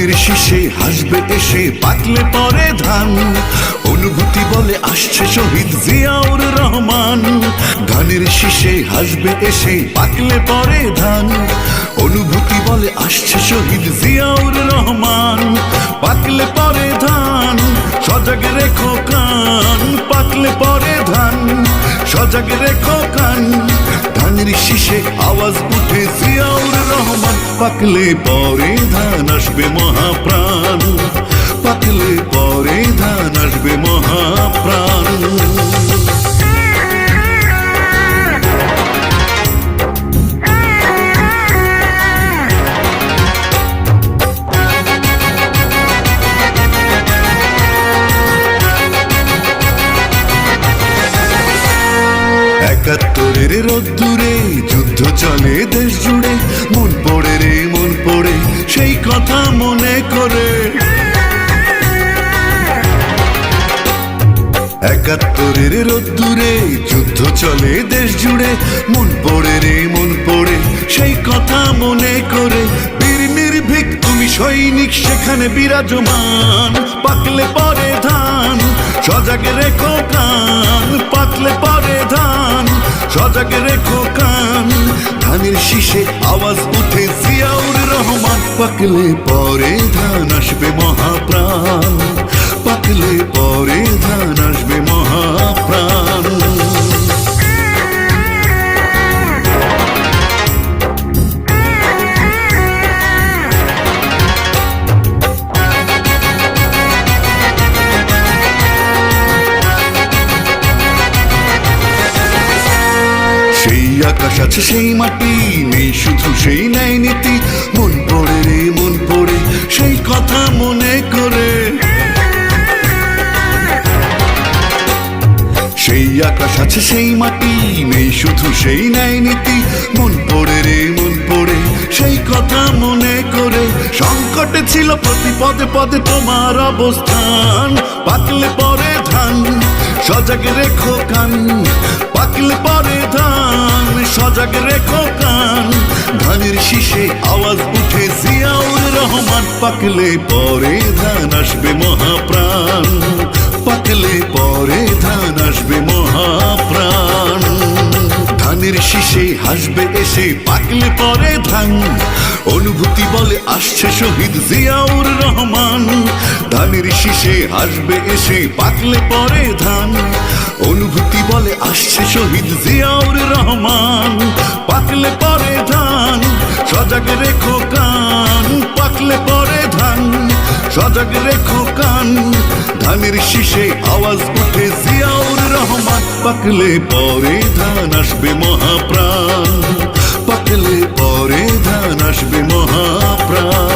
ধানের শীষে হাসবে এসে পাকলে পরে ধান। অনুভূতি বলে, আসছে শহীদ জিয়াউর রহমান। ধানের শীষে হাসবে এসে পাকলে পরে ধান। অনুভূতি বলে, আসছে শহীদ জিয়াউর রহমান। পাকলে পরে ধান, সজাগ রেখো কান। পাকলে পরে ধান, সজাগ রেখো কান। ধানের শীষে আওয়াজ উঠে, জিয়াউর রহমান পাকলে পরে ধান। আসবে মহাপ্রাণ। পাকলে পরে ধান আসবে মহাপ্রাণ। একাত্তরের রোদ্দুরে যুদ্ধ চলে দেশ জুড়ে মন একাত্তরের রোদ্দুরে যুদ্ধ চলে দেশ জুড়ে। মন পড়ে রে, মন পড়ে, সেই কথা মনে করে। বীর নির্ভীক, তুমি সৈনিক, সেখানে বিরাজমান। পাকলে পরে ধান, সজাগ রেখো কান পাকলে পরে ধান, সজাগ রেখো কান ধানের শীষে আওয়াজ উঠে জিয়াউর রহমান। পাকলে পরে ধান, আসবে মহাপ্রাণ। আকাশ আছে সেই মাটি, নেই শুধু সেই ন্যায় নীতি। মন পড়ে রে, মন পড়ে, সেই কথা মনে করে। সেই আকাশ আছে সেই মাটি, নেই শুধু সেই ন্যায় নীতি। মন পড়ে রে, মন পড়ে, সেই কথা মনে করে। সংকটে ছিল প্রতি পদে পদে তোমার অবস্থান। পাকলে পরে ধান, সজাগ রেখো কান। পাকলে পরে ধান সজাগ রেখো কান। ধানের শীষে আওয়াজ উঠে, জিয়াউর রহমান পাকলে পরে ধান আসবে মহাপ্রাণ। পাকলে পরে ধান আসবে মহাপ্রাণ। ধানের শীষে হাসবে এসে, পাকলে পরে ধান। অনুভূতি বলে, আসছে শহীদ জিয়াউর রহমান। ধানের শীষে হাসবে এসে, পাকলে পরে ধান। অনুভূতি বলে আসছে শহীদ জিয়াউর রহমান। পাকলে পরে ধান, সজাগ রেখো কান। পাকলে পরে ধান, সজাগ রেখো কান। ধানের শীষে আওয়াজ উঠে জিয়াউর রহমান। পাকলে পরে ধান আসবে মহাপ্রাণ। পাকলে পরে ধান আসবে মহাপ্রাণ।